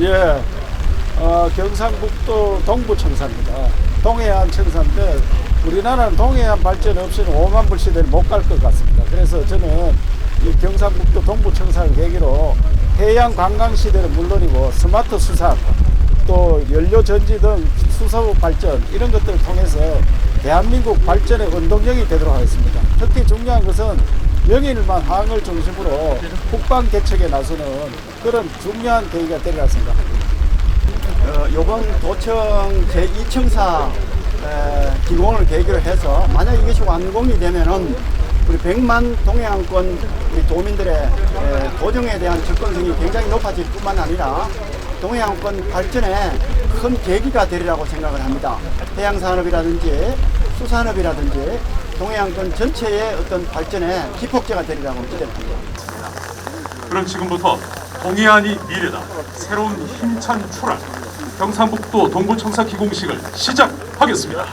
예, 어, 경상북도 동부 청사입니다. 동해안 청사인데 우리나라는 동해안 발전 없이는 5만 불 시대를 못 갈 것 같습니다. 그래서 저는 이 경상북도 동부 청사를 계기로 해양 관광 시대는 물론이고 스마트 수산 또 연료 전지 등 수소 발전 이런 것들을 통해서 대한민국 발전의 원동력이 되도록 하겠습니다. 특히 중요한 것은 명인일만 항을 중심으로 국방 개척에 나서는 그런 중요한 계기가 되리라 생각합니다. 어, 요번 도청 제2청사 기공을 계기로 해서 만약 이것이 완공이 되면은 우리 100만 동해안권 우리 도민들의 에, 도정에 대한 접근성이 굉장히 높아질 뿐만 아니라 동해안권 발전에 큰 계기가 되리라고 생각을 합니다. 해양산업이라든지 수산업이라든지 동해안권 전체의 어떤 발전에 기폭제가 되리라고 기대합니다. 그럼 지금부터 동해안이 미래다. 새로운 힘찬 출발. 경상북도 동부청사 기공식을 시작하겠습니다.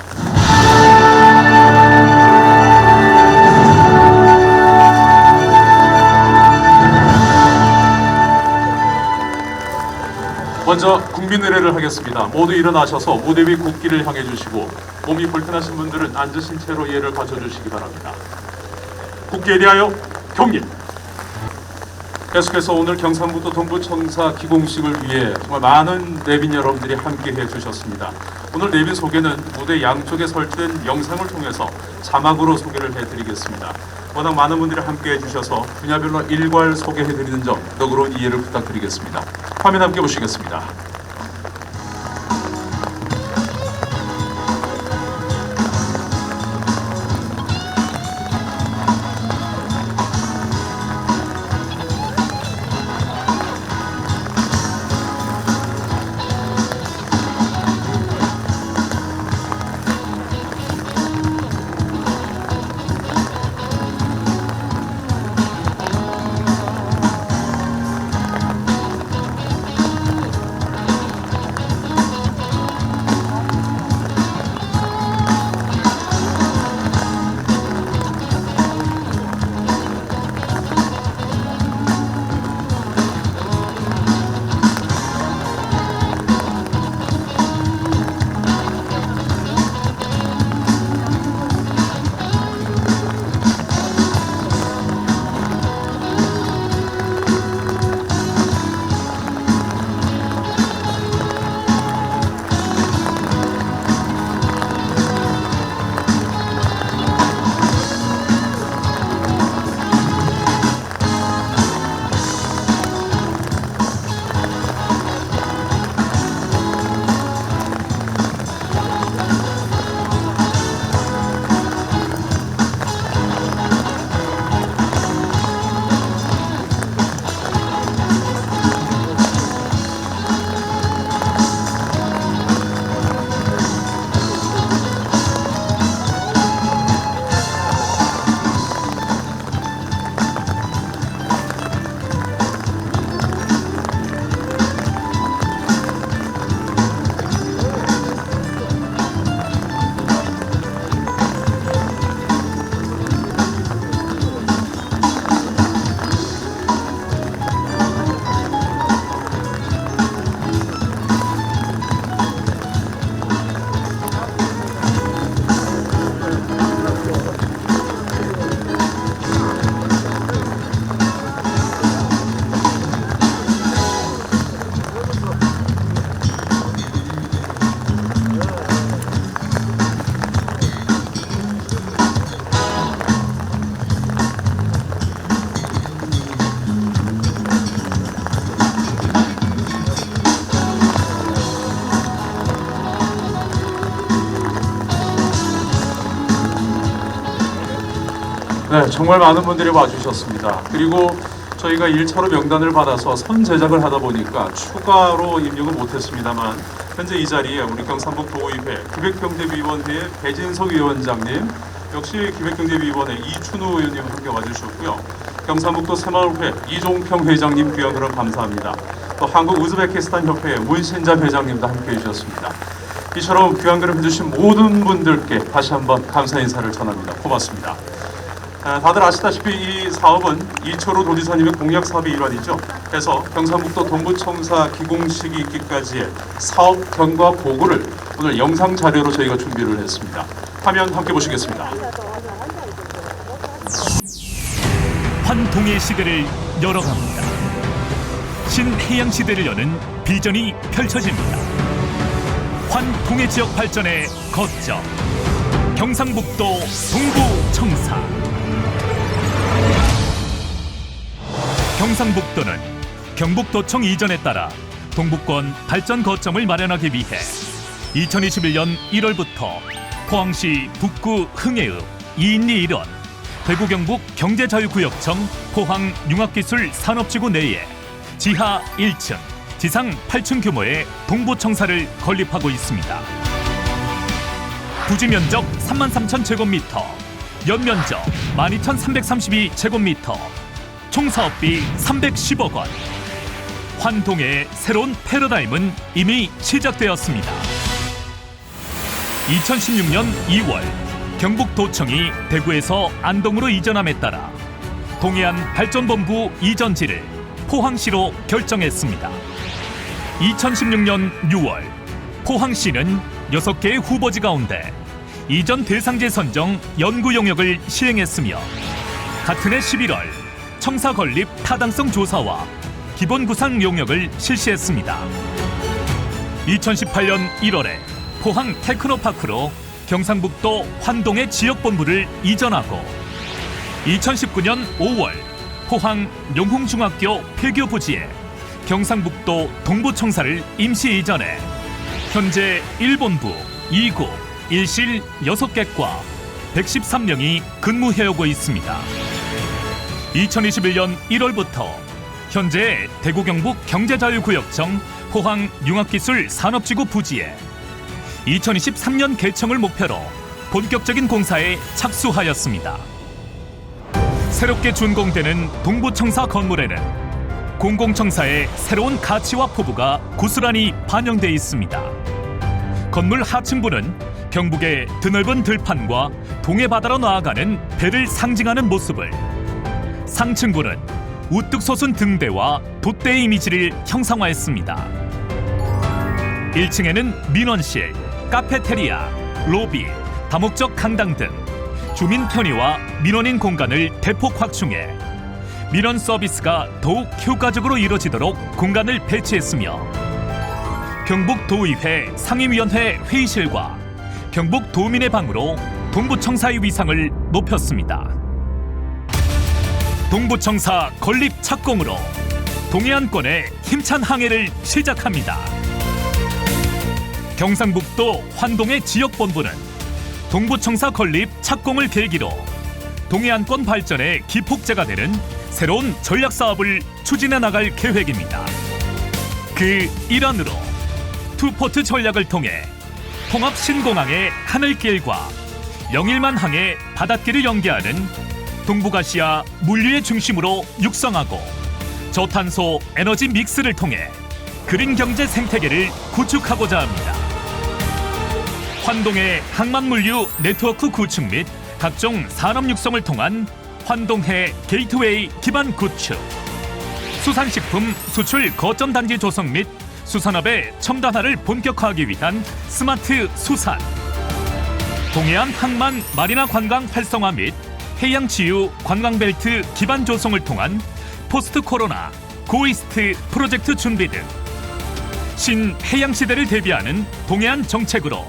먼저 국민 의례를 하겠습니다. 모두 일어나셔서 무대 위 국기를 향해 주시고 몸이 불편하신 분들은 앉으신 채로 예를 갖춰 주시기 바랍니다. 국기에 대하여 경례. 계속해서 오늘 경상북도 동부청사 기공식을 위해 정말 많은 내빈 여러분들이 함께 해 주셨습니다. 오늘 내빈 소개는 무대 양쪽에 설치된 영상을 통해서 자막으로 소개를 해드리겠습니다. 워낙 많은 분들이 함께 해 주셔서 분야별로 일괄 소개해 드리는 점 너그러운 이해를 부탁드리겠습니다. 화면 함께 보시겠습니다. 정말 많은 분들이 와주셨습니다. 그리고 저희가 1차로 명단을 받아서 선 제작을 하다 보니까 추가로 입력은 못했습니다만 현재 이 자리에 우리 경상북 도의회 기획경제위원회의 배진석 위원장님 역시 기획경제위원회 이춘우 의원님 함께 와주셨고요. 경상북도 새마을회 이종평 회장님 귀한 으로 감사합니다. 또 한국 우즈베키스탄 협회 문신자 회장님도 함께 해 주셨습니다. 이처럼 귀한 그림 해주신 모든 분들께 다시 한번 감사 인사를 전합니다. 고맙습니다. 아, 다들 아시다시피 이 사업은 이철호 도지사님의 공약 사업의 일환이죠. 그래서 경상북도 동부청사 기공식이 있기까지의 사업 경과 보고를 오늘 영상 자료로 저희가 준비를 했습니다. 화면 함께 보시겠습니다. 환동의 시대를 열어갑니다. 신해양 시대를 여는 비전이 펼쳐집니다. 환동의 지역 발전의 거점 경상북도 동부청사 경상북도는 경북도청 이전에 따라 동북권 발전 거점을 마련하기 위해 2021년 1월부터 포항시 북구 흥해읍 이인리 일원 대구 경북 경제자유구역청 포항 융합기술 산업지구 내에 지하 1층, 지상 8층 규모의 동부청사를 건립하고 있습니다. 부지 면적 33,000 제곱미터, 연면적 12,332 제곱미터, 총 사업비 310억 원. 환동의 새로운 패러다임은 이미 시작되었습니다. 2016년 2월 경북도청이 대구에서 안동으로 이전함에 따라 동해안 발전본부 이전지를 포항시로 결정했습니다. 2016년 6월 포항시는 6개의 후보지 가운데 이전 대상지 선정 연구 용역을 시행했으며 같은 해 11월 청사 건립 타당성 조사와 기본 구상 용역을 실시했습니다. 2018년 1월에 포항 테크노파크로 경상북도 환동의 지역본부를 이전하고 2019년 5월 포항 용홍중학교 폐교 부지에 경상북도 동부청사를 임시 이전해 현재 1본부, 2구, 1실 6개과 113명이 근무해오고 있습니다. 2021년 1월부터 현재 대구 경북 경제자유구역청 포항 융합기술 산업지구 부지에 2023년 개청을 목표로 본격적인 공사에 착수하였습니다. 새롭게 준공되는 동부청사 건물에는 공공청사의 새로운 가치와 포부가 고스란히 반영돼 있습니다. 건물 하층부는 경북의 드넓은 들판과 동해 바다로 나아가는 배를 상징하는 모습을 상층부는 우뚝 솟은 등대와 돛대의 이미지를 형상화했습니다. 1층에는 민원실, 카페테리아, 로비, 다목적 강당 등 주민 편의와 민원인 공간을 대폭 확충해 민원 서비스가 더욱 효과적으로 이뤄지도록 공간을 배치했으며 경북도의회 상임위원회 회의실과 경북도민의 방으로 동부청사의 위상을 높였습니다. 동부청사 건립 착공으로 동해안권의 힘찬 항해를 시작합니다. 경상북도 환동의 지역본부는 동부청사 건립 착공을 계기로 동해안권 발전의 기폭제가 되는 새로운 전략 사업을 추진해 나갈 계획입니다. 그 일환으로 투포트 전략을 통해 통합 신공항의 하늘길과 영일만 항의 바닷길을 연계하는 동북아시아 물류의 중심으로 육성하고 저탄소 에너지 믹스를 통해 그린 경제 생태계를 구축하고자 합니다. 환동의 항만 물류 네트워크 구축 및 각종 산업 육성을 통한 환동해 게이트웨이 기반 구축, 수산식품 수출 거점 단지 조성 및 수산업의 첨단화를 본격화하기 위한 스마트 수산, 동해안 항만 마리나 관광 활성화 및 해양 치유 관광벨트 기반 조성을 통한 포스트 코로나 고이스트 프로젝트 준비 등 신해양 시대를 대비하는 동해안 정책으로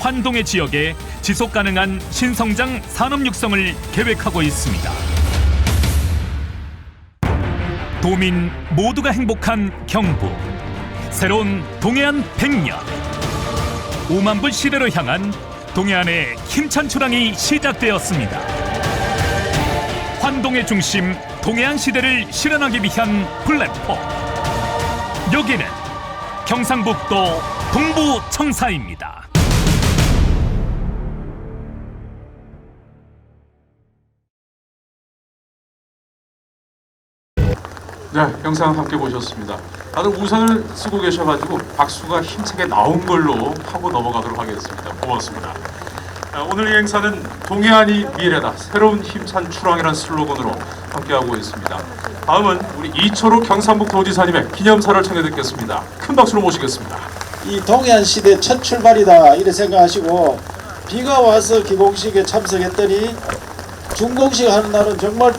환동의 지역에 지속 가능한 신성장 산업 육성을 계획하고 있습니다. 도민 모두가 행복한 경북 새로운 동해안 100년 5만 불 시대로 향한 동해안의 힘찬 출항이 시작되었습니다. 환동의 중심 동해안 시대를 실현하기 위한 플랫폼 여기는 경상북도 동부청사입니다. 네, 영상 함께 보셨습니다. 다들 우산을 쓰고 계셔가지고 박수가 힘차게 나온 걸로 하고 넘어가도록 하겠습니다. 고맙습니다. 어, 오늘 이 행사는 동해안이 미래다 새로운 힘찬 출항이라는 슬로건으로 함께하고 있습니다. 다음은 우리 이철우 경상북 도지사님의 기념사를 청해 듣겠습니다. 큰 박수로 모시겠습니다. 이 동해안 시대 첫 출발이다 이렇게 생각하시고 비가 와서 기공식에 참석했더니 준공식 하는 날은 정말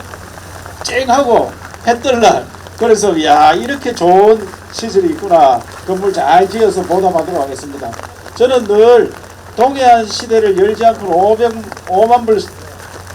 쨍하고 해뜰 날 그래서 야 이렇게 좋은 시설이 있구나 건물 잘 지어서 보답하도록 하겠습니다 저는 늘 동해안 시대를 열지 않고는 500, 5만 불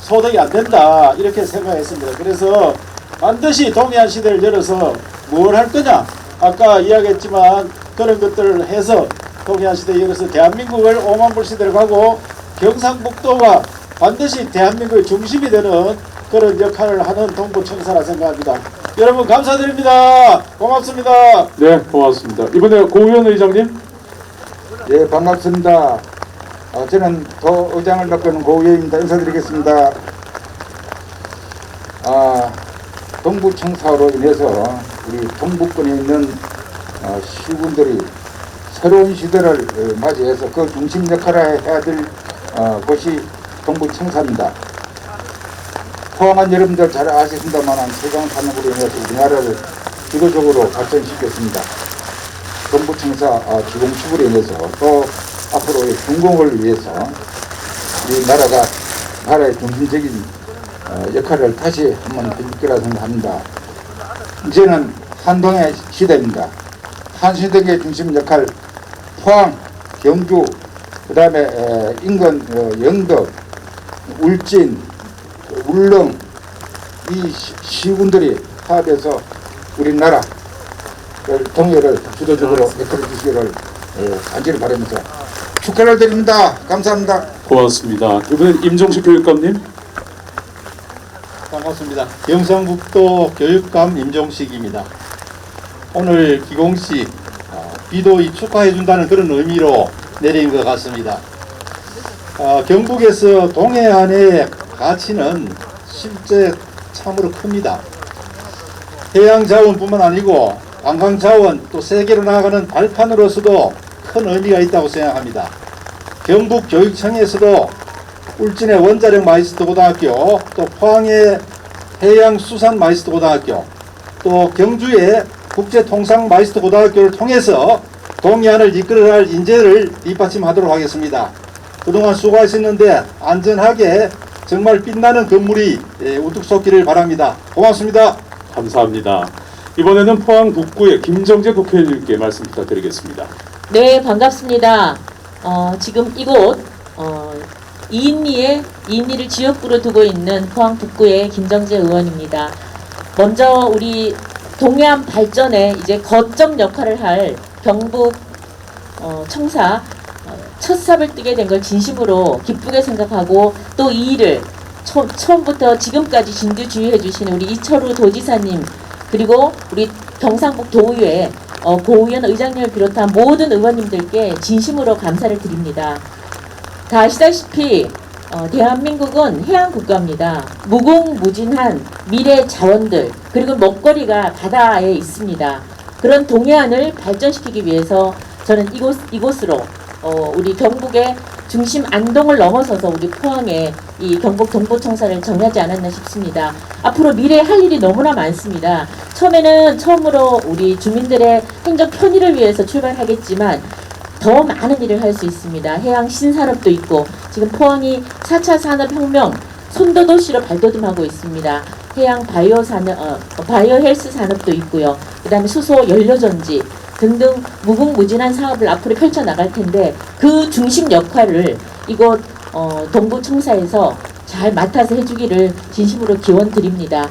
소득이 안 된다 이렇게 생각했습니다 그래서 반드시 동해안 시대를 열어서 뭘 할 거냐 아까 이야기했지만 그런 것들을 해서 동해안 시대 열어서 대한민국을 5만 불 시대를 가고 경상북도가 반드시 대한민국의 중심이 되는 그런 역할을 하는 동부청사라 생각합니다. 여러분 감사드립니다. 고맙습니다. 네, 고맙습니다. 이번에 고 의원 의장님. 예, 반갑습니다. 어, 저는 도 의장을 맡고 있는 고의입니다. 인사드리겠습니다. 아, 동부청사로 인해서 우리 동북권에 있는 어, 시군들이 새로운 시대를 어, 맞이해서 그 중심 역할을 해야 될 어, 곳이 동부청사입니다. 포항한 여러분들 잘 아시겠습니다만 세강 산업으로 인해서 우리나라를 지도적으로 발전시켰습니다. 동부청사 어, 기공축으로 인해서 또 앞으로의 중공을 위해서 이 나라가 나라의 중심적인 어, 역할을 다시 한번 해줄 거라 생각합니다. 이제는 한동의 시대입니다. 한시대의 중심 역할 포항, 경주, 그 다음에 인근 어, 영덕, 울진, 울릉 이 시- 시군들이 합해서 우리나라 를 통일을 주도적으로 이끌어 주시기를 예, 간절히 바라면서 축하를 드립니다. 감사합니다. 고맙습니다. 이번엔 임종식 교육감님. 반갑습니다. 경상북도 교육감 임종식입니다. 오늘 기공식 어, 비도이 축하해준다는 그런 의미로 내린 것 같습니다. 어, 경북에서 동해안의 가치는 실제 참으로 큽니다. 해양 자원뿐만 아니고 관광 자원 또 세계로 나아가는 발판으로서도 큰 의미가 있다고 생각합니다. 경북 교육청에서도 울진의 원자력 마이스터 고등학교, 또 포항의 해양수산 마이스터 고등학교, 또 경주의 국제통상 마이스터 고등학교를 통해서 동해안을 이끌어갈 인재를 뒷받침하도록 하겠습니다. 그동안 수고하셨는데 안전하게 정말 빛나는 건물이 예, 우뚝 솟기를 바랍니다. 고맙습니다. 감사합니다. 이번에는 포항 북구의 김정재 국회의원님께 말씀 부탁드리겠습니다. 네, 반갑습니다. 어, 지금 이곳 어, 이인리에 이인리를 지역구로 두고 있는 포항 북구의 김정재 의원입니다. 먼저 우리 동해안 발전에 이제 거점 역할을 할 경북 어, 청사 어, 첫 삽을 뜨게 된 걸 진심으로 기쁘게 생각하고 또 이 일을 처, 처음부터 지금까지 진두지휘해 주신 우리 이철우 도지사님 그리고 우리 경상북 도의회 어, 고의원 의장님을 비롯한 모든 의원님들께 진심으로 감사를 드립니다. 다 아시다시피 어, 대한민국은 해양 국가입니다. 무궁무진한 미래 자원들 그리고 먹거리가 바다에 있습니다. 그런 동해안을 발전시키기 위해서 저는 이곳 이곳으로 어, 우리 경북의 중심 안동을 넘어서서 우리 포항에 이 경북 동부청사를 정하지 않았나 싶습니다. 앞으로 미래에 할 일이 너무나 많습니다. 처음에는 처음으로 우리 주민들의 행정 편의를 위해서 출발하겠지만 더 많은 일을 할 수 있습니다. 해양 신산업도 있고 지금 포항이 4차 산업혁명 손도도시로 발돋움하고 있습니다. 해양 바이오 산업, 어, 바이오 헬스 산업도 있고요. 그 다음에 수소 연료전지 등등 무궁무진한 사업을 앞으로 펼쳐 나갈 텐데 그 중심 역할을 이곳 어, 동부청사에서 잘 맡아서 해주기를 진심으로 기원 드립니다.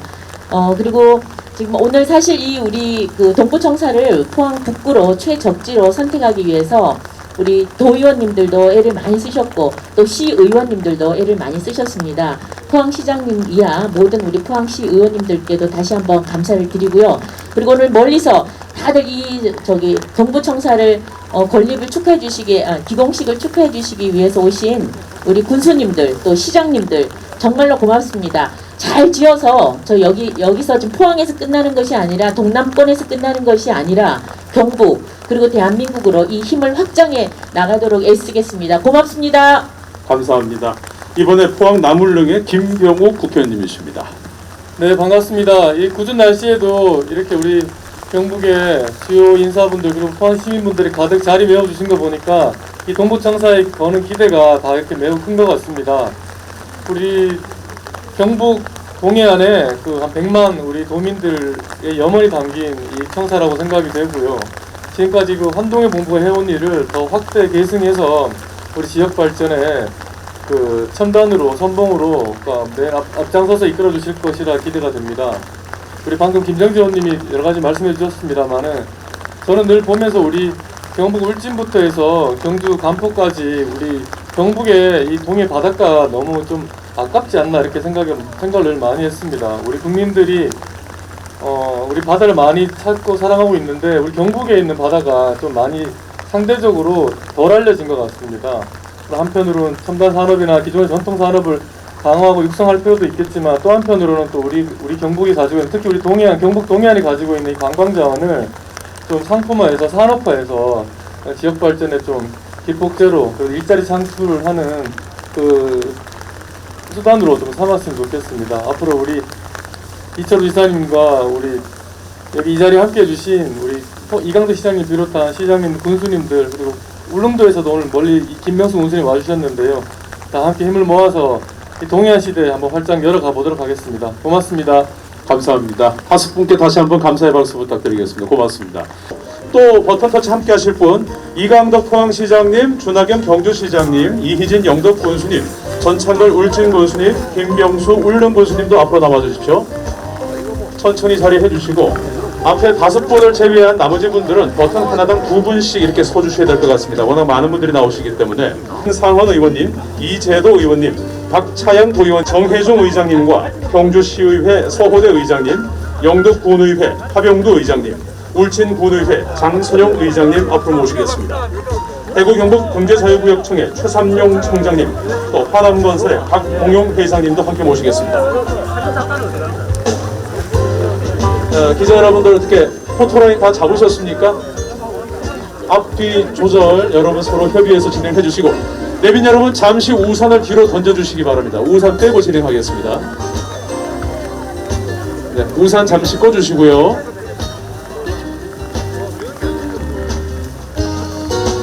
어 그리고 지금 오늘 사실 이 우리 그 동부청사를 포항 북구로 최적지로 선택하기 위해서 우리 도의원님들도 애를 많이 쓰셨고 또 시의원님들도 애를 많이 쓰셨습니다. 포항시장님 이하 모든 우리 포항시 의원님들께도 다시 한번 감사를 드리고요. 그리고 오늘 멀리서 다들 이 저기 동부청사를 어, 건립을 축하해 주시기 아, 기공식을 축하해 주시기 위해서 오신 우리 군수님들 또 시장님들 정말로 고맙습니다. 잘 지어서 저 여기 여기서 지금 포항에서 끝나는 것이 아니라 동남권에서 끝나는 것이 아니라 경북 그리고 대한민국으로 이 힘을 확장해 나가도록 애쓰겠습니다. 고맙습니다. 감사합니다. 이번에 포항 남울릉의 김병욱 국회의원님이십니다. 네 반갑습니다. 이 궂은 날씨에도 이렇게 우리 경북의 주요 인사분들 그리고 포항 시민분들이 가득 자리 메워주신 거 보니까 이 동부청사에 거는 기대가 다 이렇게 매우 큰 것 같습니다. 우리 경북 동해안에 그 한 100만 우리 도민들의 염원이 담긴 이 청사라고 생각이 되고요. 지금까지 그 환동의 본부가 해온 일을 더 확대 계승해서 우리 지역 발전에 그 첨단으로 선봉으로 그러니까 앞장서서 이끌어 주실 것이라 기대가 됩니다. 우리 방금 김정지 의원님이 여러 가지 말씀해 주셨습니다만은 저는 늘 보면서 우리 경북 울진부터 해서 경주 간포까지 우리 경북의 이 동해 바닷가 너무 좀 아깝지 않나 이렇게 생각을 생각을 늘 많이 했습니다. 우리 국민들이 어 우리 바다를 많이 찾고 사랑하고 있는데 우리 경북에 있는 바다가 좀 많이 상대적으로 덜 알려진 것 같습니다. 또 한편으로는 첨단 산업이나 기존의 전통 산업을 강화하고 육성할 필요도 있겠지만 또 한편으로는 또 우리 우리 경북이 가지고 있는 특히 우리 동해안 경북 동해안이 가지고 있는 이 관광 자원을 좀 상품화해서 산업화해서 지역 발전에 좀 기폭제로 그리고 일자리 창출을 하는 그 수단으로 좀 삼았으면 좋겠습니다. 앞으로 우리 이철우 이사님과 우리 여기 이 자리에 함께 해주신 우리 어, 이강도 시장님 비롯한 시장님, 군수님들 그리고 울릉도에서도 오늘 멀리 이 김명수 군수님 와주셨는데요. 다 함께 힘을 모아서 이 동해안 시대에 한번 활짝 열어가 보도록 하겠습니다. 고맙습니다. 감사합니다. 다섯 분께 다시 한번 감사의 박수 부탁드리겠습니다. 고맙습니다. 또 버튼 터치 함께 하실 분 이강덕 포항시장님, 준하경 경주시장님, 이희진 영덕 군수님, 전창걸 울진 군수님, 김병수 울릉 군수님도 앞으로 나와 주십시오. 천천히 자리해 주시고 앞에 다섯 분을 제외한 나머지 분들은 버튼 하나당 두 분씩 이렇게 서 주셔야 될 것 같습니다. 워낙 많은 분들이 나오시기 때문에 상원 의원님, 이재도 의원님, 박차영 도의원, 정혜종 의장님과 경주시의회 서호대 의장님, 영덕군의회 하병두 의장님, 울진군의회 장선영 의장님 앞으로 모시겠습니다. 대구 경북 경제자유구역청의 최삼용 청장님, 또 화남건설의 박봉용 회장님도 함께 모시겠습니다. 어, 기자 여러분들 어떻게 포토라인 다 잡으셨습니까? 앞뒤 조절 여러분 서로 협의해서 진행해 주시고 내빈 여러분 잠시 우산을 뒤로 던져 주시기 바랍니다. 우산 빼고 진행하겠습니다. 네, 우산 잠시 꺼 주시고요.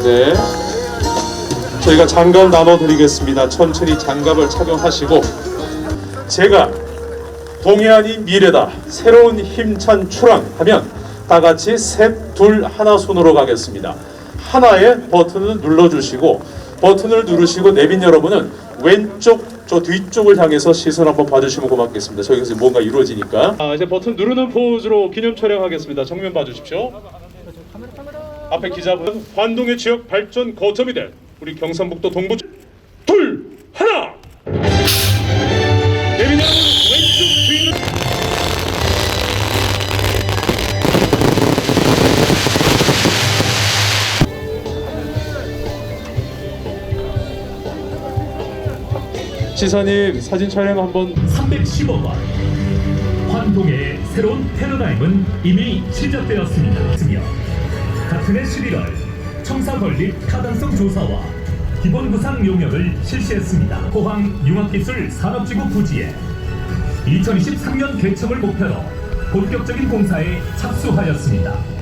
네. 저희가 장갑 나눠 드리겠습니다. 천천히 장갑을 착용하시고 제가 동해안이 미래다. 새로운 힘찬 출항 하면 다 같이 셋, 둘, 하나 손으로 가겠습니다. 하나의 버튼을 눌러주시고 버튼을 누르시고 내빈 여러분은 왼쪽 저 뒤쪽을 향해서 시선 한번 봐주시면 고맙겠습니다. 저기서 뭔가 이루어지니까. 아, 이제 버튼 누르는 포즈로 기념 촬영하겠습니다. 정면 봐주십시오. 앞에 기자분 관동의 지역 발전 거점이 될 우리 경상북도 동부 둘 하나 지사님 사진 촬영 한번 310억 원. 환동의 새로운 패러다임은 이미 시작되었습니다. 스며 같은 해 11월 청사 건립 타당성 조사와 기본 구상 용역을 실시했습니다. 포항 융합기술 산업지구 부지에 2023년 개청을 목표로 본격적인 공사에 착수하였습니다.